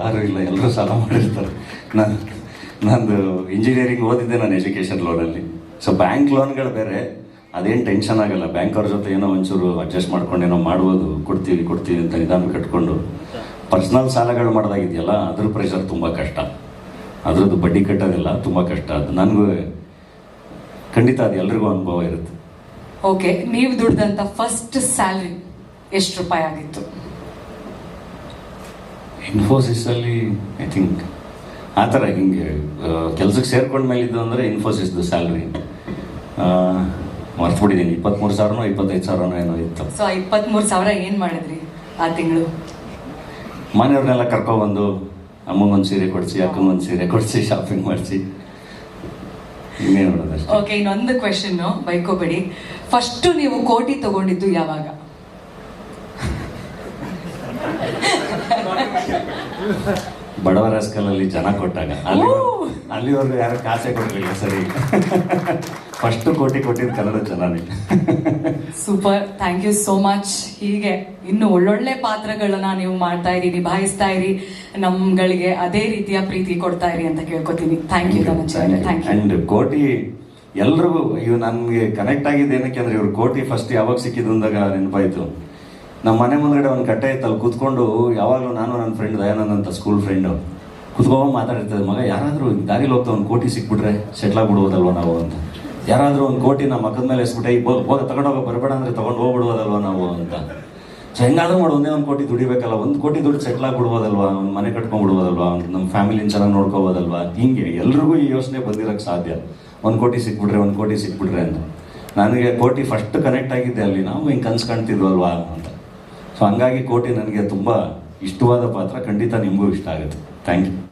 ಯಾರು ಇಲ್ಲ ಎಲ್ಲರೂ ಸಾಲ ಮಾಡಿರ್ತಾರೆ ನಾನು ನಂದು ಇಂಜಿನಿಯರಿಂಗ್ ಓದಿದ್ದೆ ನಾನು ಎಜುಕೇಷನ್ ಲೋನಲ್ಲಿ ಸೊ ಬ್ಯಾಂಕ್ ಲೋನ್ಗಳು ಬೇರೆ. ಅದೇನು ಟೆನ್ಷನ್ ಆಗಲ್ಲ. ಬ್ಯಾಂಕ್ ಅವ್ರ ಜೊತೆ ಏನೋ ಒಂಚೂರು ಅಡ್ಜಸ್ಟ್ ಮಾಡ್ಕೊಂಡು ಏನೋ ಮಾಡ್ಬೋದು. ಕೊಡ್ತೀವಿ ಕೊಡ್ತೀವಿ ಅಂತ ನಿಧಾನ ಕಟ್ಕೊಂಡು. ಪರ್ಸ್ನಲ್ ಸಾಲಗಳು ಮಾಡೋದಾಗಿದೆಯಲ್ಲ, ಅದ್ರ ಪ್ರೆಷರ್ ತುಂಬ ಕಷ್ಟ. ಅದರದ್ದು ಬಡ್ಡಿ ಕಟ್ಟೋದಿಲ್ಲ ತುಂಬ ಕಷ್ಟ. ಅದು ನನಗೂ ಖಂಡಿತ ಅದು ಎಲ್ರಿಗೂ ಅನುಭವ ಇರುತ್ತೆ. ಓಕೆ ನೀವು ದುಡ್ದಂತ ಫಸ್ಟ್ ಸ್ಯಾಲ್ರಿ ಎಷ್ಟು ರೂಪಾಯಿ ಆಗಿತ್ತು? ಇನ್ಫೋಸಿಸಲ್ಲಿ ಐ ಥಿಂಕ್ ಆ ಥರ ಹಿಂಗೆ ಕೆಲಸಕ್ಕೆ ಸೇರ್ಕೊಂಡ ಇದ್ದು ಅಂದರೆ ಇನ್ಫೋಸಿಸ್ದು ಸ್ಯಾಲ್ರಿ ಮರ್ತ್ಬಿಟ್ಟಿದ್ದೀನಿ ಇಪ್ಪತ್ತ್ಮೂರು ಸಾವಿರನೋ ಇಪ್ಪತ್ತೈದು ಸಾವಿರನೋ ಏನೋ ಇತ್ತು. ಸೊ ಇಪ್ಪತ್ತ್ಮೂರು ಸಾವಿರ ಏನು ಮಾಡಿದ್ರಿ ಆ ತಿಂಗಳು? ಮನೆಯವ್ರನ್ನೆಲ್ಲ ಕರ್ಕೊಬಂದು ಅಮ್ಮಗೊಂದು ಸೀರೆ ಕೊಡಿಸಿ ಅಕ್ಕಂಗೊಂದು ಸೀರೆ ಕೊಡಿಸಿ ಶಾಪಿಂಗ್ ಮಾಡಿಸಿ. ಇನ್ನೇನು ಓಕೆ ಇನ್ನೊಂದು ಕ್ವೆಶನ್ ಬೈಕೋಬೇಡಿ. ಫಸ್ಟು ನೀವು ಕೋಟಿ ತಗೊಂಡಿದ್ದು ಯಾವಾಗ? ಬಡವರ ಸ್ಕಲಲ್ಲಿ ಜನ ಕೊಟ್ಟಾಗ. ಅಲ್ಲಿ! ಅಲ್ಲಿವರೆಗೂ ಯಾರು ಕಾಸೆ ಕೊಡಲಿಲ್ಲ ಸರಿ. ಫಸ್ಟ್ ಕೋಟಿ ಕೊಟ್ಟಿದ್ದು ಕನ್ನಡ ಚೆನ್ನಾಗಿ super. Thank you so much ಹೀಗೆ ಇನ್ನು ಒಳ್ಳೊಳ್ಳೆ ಪಾತ್ರಗಳನ್ನ ನೀವು ಮಾಡ್ತಾ ಇರಿ ನಿಭಾಯಿಸ್ತಾ ಇರಿ ನಮ್ಗಳಿಗೆ ಅದೇ ರೀತಿಯ ಪ್ರೀತಿ ಕೊಡ್ತಾ ಇರಿ ಅಂತ ಕೇಳ್ಕೊತೀನಿ. Thank you so thank you and ಕೋಟಿ ಎಲ್ರಿಗೂ ಇವ್ ನನ್ಗೆ ಕನೆಕ್ಟ್ ಆಗಿದ್ದು ಏನಕ್ಕೆ ಅಂದ್ರೆ ಇವ್ರು ಕೋಟಿ ಫಸ್ಟ್ ಯಾವಾಗ ಸಿಕ್ಕಿದ್ದು ಅಂದಾಗ ನೆನಪಾಯ್ತು ನಮ್ಮ ಮನೆ ಮುಂದ್ಗಡೆ ಒಂದು ಕಟ್ಟೆ ಇತ್ತಲ್ಲಿ, ಕೂತ್ಕೊಂಡು ಯಾವಾಗಲೂ ನಾನು ನನ್ನ ಫ್ರೆಂಡ್ ದಯಾನಂದ್ ಅಂತ ಸ್ಕೂಲ್ ಫ್ರೆಂಡು ಕುತ್ಕೊಂಡು ಮಾತಾಡಿರ್ತದೆ ಮಗ, ಯಾರಾದರೂ ದಾರಿಲಿ ಹೋಗ್ತಾ ಒಂದು ಕೋಟಿ ಸಿಕ್ಬಿಟ್ರೆ ಸೆಟ್ಲ್ ಆಗ್ಬಿಡ್ಬೋದಲ್ವ ನಾವು ಅಂತ. ಯಾರಾದರೂ ಒಂದು ಕೋಟಿ ನಮ್ಮ ಮಕ್ಕದ ಮೇಲೆ ಎಸ್ಬಿಟ್ಟೆ ಈಗ ಹೋಗ ತಗೊಂಡೋಗ ಬರಬೇಡ ಅಂದರೆ ತೊಗೊಂಡು ಹೋಗ್ಬಿಡ್ಬೋದಲ್ವ ನಾವು? ಅಂತ. ಸೊ ಹೆಂಗಾದ್ರೂ ಮಾಡಿ, ಒಂದೇ ಒಂದು ಕೋಟಿ ದುಡಿಬೇಕಲ್ಲ, ಒಂದು ಕೋಟಿ ದುಡ್ಡು ಸೆಟ್ಲ್ ಆಗ್ಬಿಡ್ಬೋದಲ್ವಾ? ಒಂದು ಮನೆ ಕಟ್ಕೊಂಡ್ಬಿಡ್ಬೋದಲ್ವಾ? ನಮ್ಮ ಫ್ಯಾಮಿಲಿನ ಚೆನ್ನಾಗಿ ನೋಡ್ಕೋಬೋದಲ್ವಾ? ಹಿಂಗೆ, ಎಲ್ರಿಗೂ ಈ ಯೋಚನೆ ಬಂದಿರೋಕ್ಕೆ ಸಾಧ್ಯ. ಒಂದು ಕೋಟಿ ಸಿಕ್ಬಿಟ್ರೆ, ಒಂದು ಕೋಟಿ ಸಿಕ್ಬಿಟ್ರೆ ಅಂತ. ನನಗೆ ಕೋಟಿ ಫಸ್ಟ್ ಕನೆಕ್ಟ್ ಆಗಿದ್ದೆ ಅಲ್ಲಿ, ನಾವು ಹಿಂಗೆ ಕನ್ಸು ಕಾಣ್ತಿದ್ವಲ್ವಾ ಅಂತ. ಸೊ ಹಂಗಾಗಿ ಕೋಟಿ ನನಗೆ ತುಂಬ ಇಷ್ಟವಾದ ಪಾತ್ರ. ಖಂಡಿತ ನಿಮಗೂ ಇಷ್ಟ ಆಗುತ್ತೆ. Thank you